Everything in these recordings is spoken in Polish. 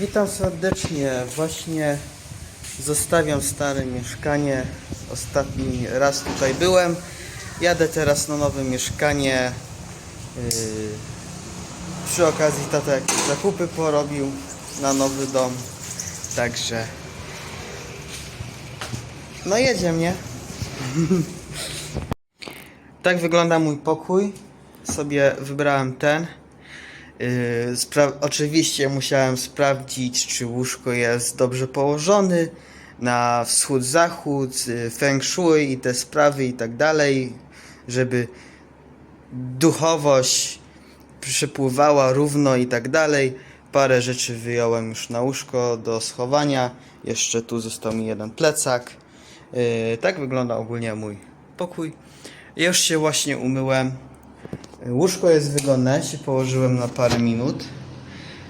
Witam serdecznie. Właśnie zostawiam stare mieszkanie. Ostatni raz tutaj byłem. Jadę teraz na nowe mieszkanie. Yy, przy okazji tata jakieś zakupy porobił na nowy dom. Także no jedzie mnie. tak wygląda mój pokój. Sobie wybrałem ten. Yy, spra- oczywiście musiałem sprawdzić, czy łóżko jest dobrze położony na wschód-zachód, yy, feng shui i te sprawy i tak dalej, żeby duchowość przepływała równo i tak dalej. Parę rzeczy wyjąłem już na łóżko do schowania. Jeszcze tu został mi jeden plecak. Yy, tak wygląda ogólnie mój pokój. Już się właśnie umyłem. Łóżko jest wygodne, się położyłem na parę minut.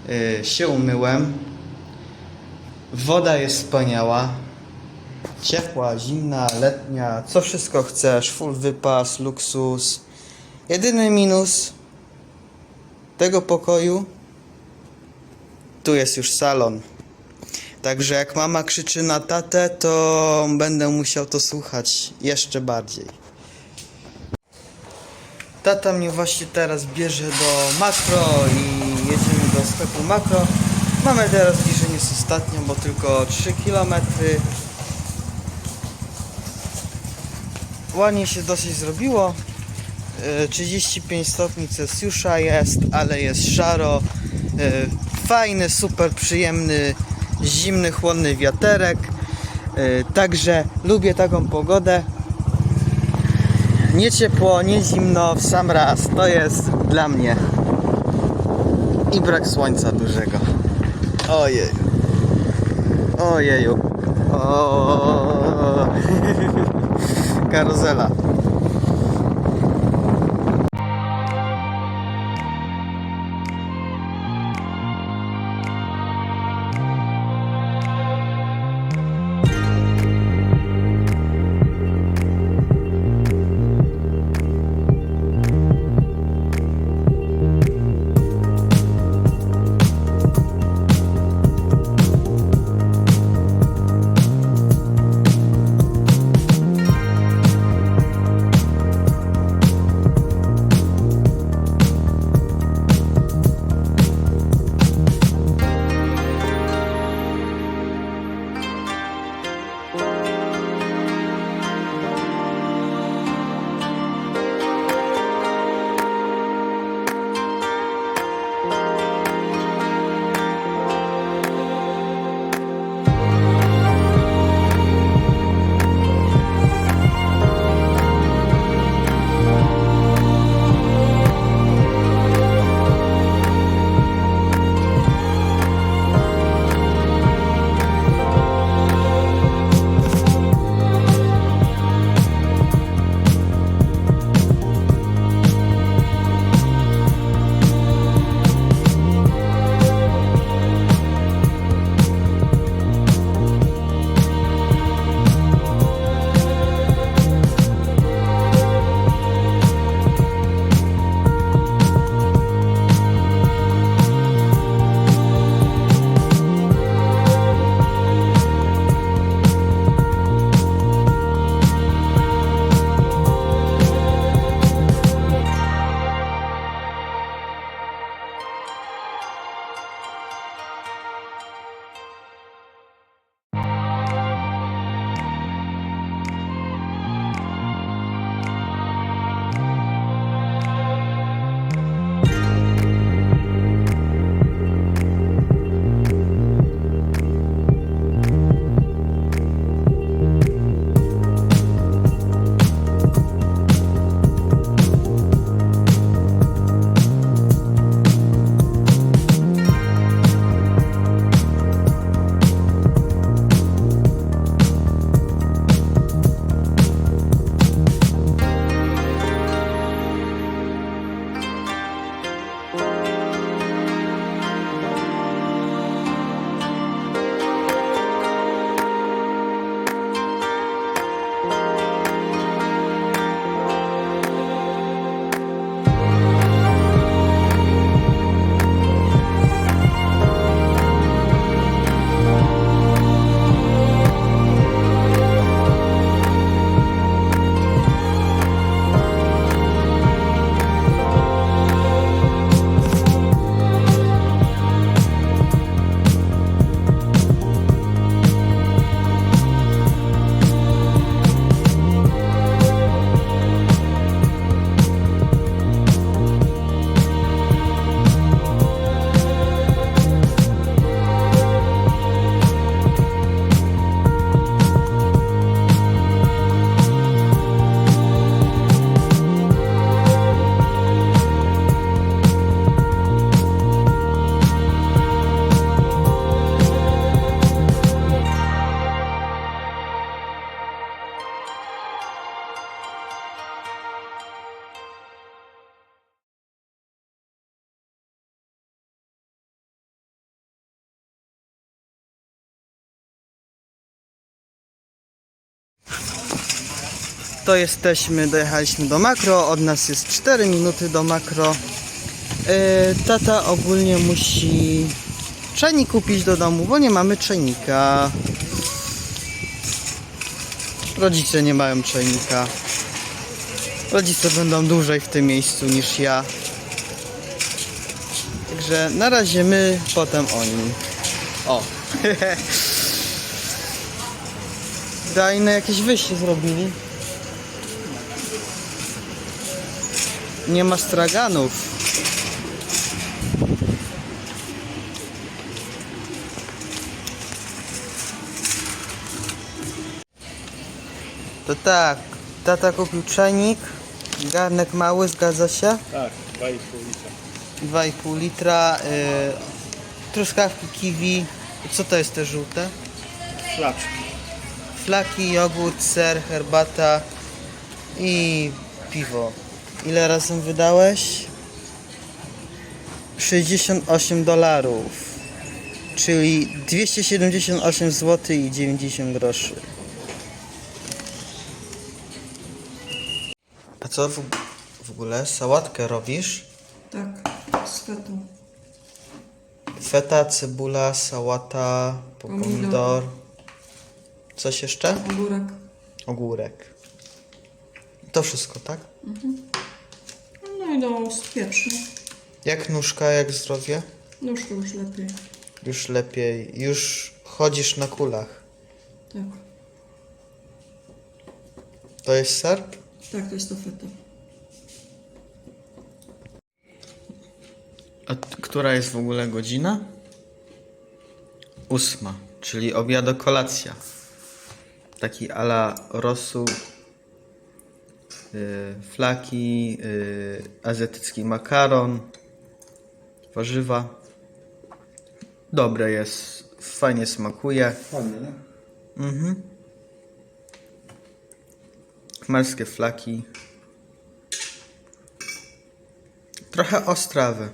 Yy, się umyłem. Woda jest wspaniała. Ciepła, zimna, letnia, co wszystko chcesz. Full wypas, luksus. Jedyny minus tego pokoju tu jest już salon. Także jak mama krzyczy na tatę, to będę musiał to słuchać jeszcze bardziej. Tata mnie właśnie teraz bierze do makro i jedziemy do sklepu makro. Mamy teraz zbliżenie z ostatnią, bo tylko 3 km. Ładnie się dosyć zrobiło. E, 35 stopni Celsjusza jest, ale jest szaro. E, Fajny, super przyjemny, zimny, chłodny wiaterek. E, Także lubię taką pogodę. Nie ciepło, nie zimno, w sam raz. To jest dla mnie. I brak słońca dużego. Ojej. Ojeju. O. Karuzela. To jesteśmy, dojechaliśmy do makro, od nas jest 4 minuty do makro. Yy, tata ogólnie musi czajnik kupić do domu, bo nie mamy czajnika. Rodzice nie mają czajnika. Rodzice będą dłużej w tym miejscu niż ja. Także na razie my, potem oni. O. Dajne jakieś wyjście zrobili. Nie ma straganów. To tak, tata kupił czajnik, garnek mały, zgadza się? Tak, 2,5 litra. 2,5 litra, y, truskawki kiwi, co to jest te żółte? Flaczki. Flaki, jogurt, ser, herbata i piwo. Ile razem wydałeś? 68 dolarów, czyli 278 zł i 90 groszy. A co w, w ogóle? Sałatkę robisz? Tak, z fetą. Feta, cebula, sałata, pomidor. Pomidor. Coś jeszcze? Ogórek. Ogórek. To wszystko, tak? No i do. Jak nóżka, jak zdrowie? Nóżkę już lepiej. Już lepiej. Już chodzisz na kulach. Tak. To jest ser? Tak, to jest to feta. A t- która jest w ogóle godzina? Ósma, czyli obiado kolacja. Taki ala rosół, yy, flaki, yy, azjatycki makaron, warzywa. Dobre jest, fajnie smakuje. Fajnie, nie? Mhm. Morskie flaki. Trochę ostrawy.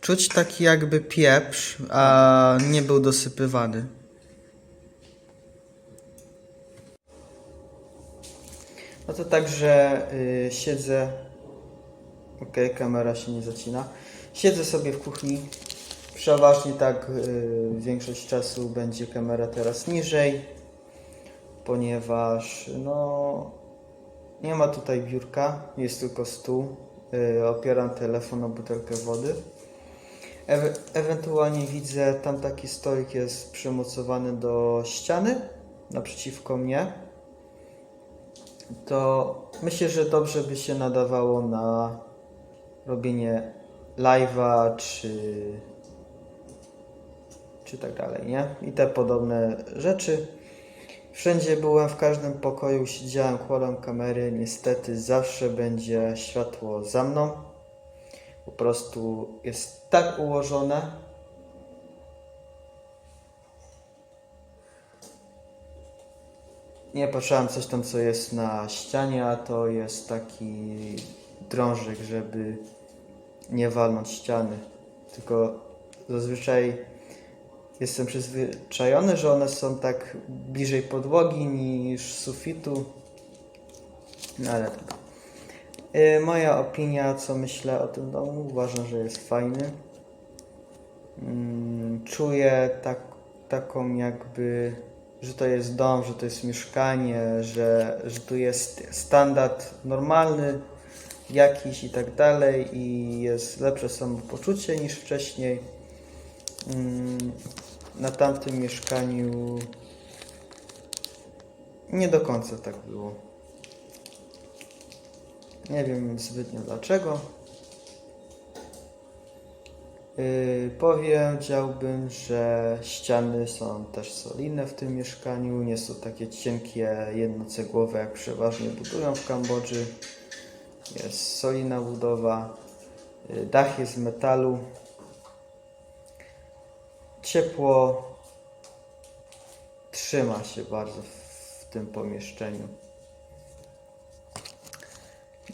Czuć taki jakby pieprz, a nie był dosypywany. To także y, siedzę. Okej, kamera się nie zacina. Siedzę sobie w kuchni. Przeważnie tak y, większość czasu będzie kamera teraz niżej, ponieważ no nie ma tutaj biurka, jest tylko stół. Y, opieram telefon o butelkę wody. Ewe- ewentualnie widzę, tam taki stolik jest przymocowany do ściany naprzeciwko mnie. To myślę, że dobrze by się nadawało na robienie live'a czy, czy tak dalej, nie? I te podobne rzeczy. Wszędzie byłem, w każdym pokoju siedziałem, kładłem kamery. Niestety zawsze będzie światło za mną. Po prostu jest tak ułożone. Nie patrzyłem coś tam, co jest na ścianie, a to jest taki drążek, żeby nie walnąć ściany. Tylko zazwyczaj jestem przyzwyczajony, że one są tak bliżej podłogi niż sufitu. No ale tak. Moja opinia, co myślę o tym domu, uważam, że jest fajny. Mm, Czuję tak, taką jakby, że to jest dom, że to jest mieszkanie, że, że tu jest standard normalny jakiś i tak dalej i jest lepsze samopoczucie niż wcześniej. Mm, Na tamtym mieszkaniu nie do końca tak było. Nie wiem zbytnio dlaczego. Yy, powiedziałbym, że ściany są też solidne w tym mieszkaniu. Nie są takie cienkie, jednocegłowe, jak przeważnie budują w Kambodży. Jest solidna budowa. Yy, dach jest z metalu. Ciepło trzyma się bardzo w tym pomieszczeniu.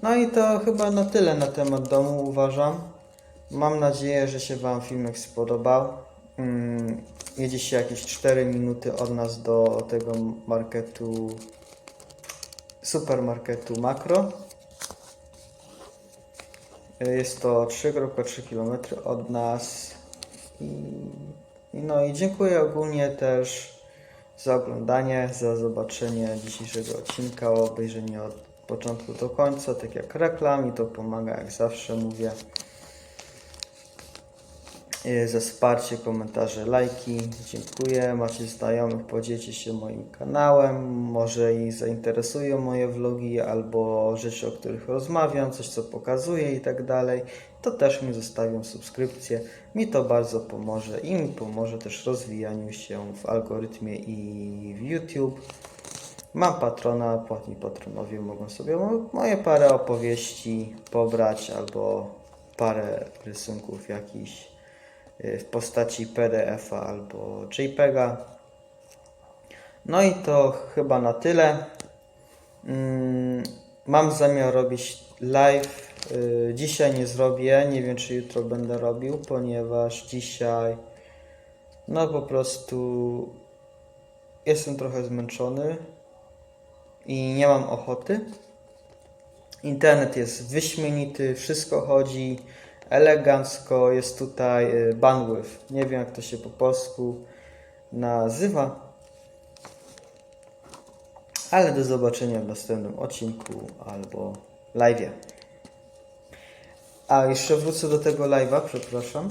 No i to chyba na tyle na temat domu uważam. Mam nadzieję, że się Wam filmek spodobał. Mm, jedzie się jakieś 4 minuty od nas do tego marketu supermarketu Makro. Y, Jest to 3,3 km od nas. No i dziękuję ogólnie też za oglądanie, za zobaczenie dzisiejszego odcinka, obejrzenie od początku do końca, tak jak reklam i to pomaga, jak zawsze mówię. Y, Za wsparcie, komentarze, lajki. Dziękuję. Macie znajomych, podzielcie się moim kanałem. Może ich zainteresują moje vlogi albo rzeczy, o których rozmawiam, coś co pokazuję i tak dalej. To też mi zostawią subskrypcję. Mi to bardzo pomoże i mi pomoże też rozwijaniu się w algorytmie i w YouTube. Mam patrona, płatni patronowie mogą sobie mo- moje parę opowieści pobrać albo parę rysunków jakichś w postaci PDF-a albo JPEGa. No i to chyba na tyle. Mm, Mam zamiar robić live. Y, Dzisiaj nie zrobię, nie wiem czy jutro będę robił, ponieważ dzisiaj no po prostu jestem trochę zmęczony i nie mam ochoty. Internet jest wyśmienity, wszystko chodzi elegancko, jest tutaj y, bandwidth. Nie wiem jak to się po polsku nazywa. Ale do zobaczenia w następnym odcinku albo live'ie. A jeszcze wrócę do tego live'a, przepraszam.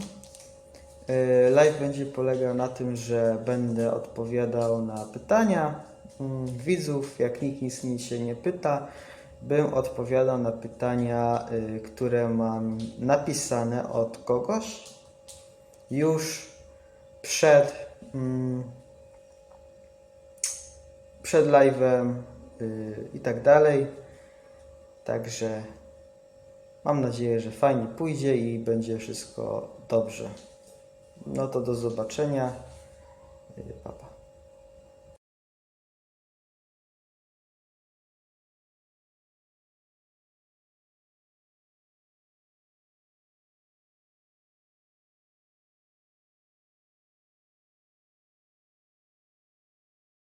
Yy, Live będzie polegał na tym, że będę odpowiadał na pytania mm, widzów. Jak nikt nic mi się nie pyta, bym odpowiadał na pytania, y, które mam napisane od kogoś już przed, mm, przed live'em y, i tak dalej. Także mam nadzieję, że fajnie pójdzie i będzie wszystko dobrze. No to do zobaczenia. Y, Pa, pa.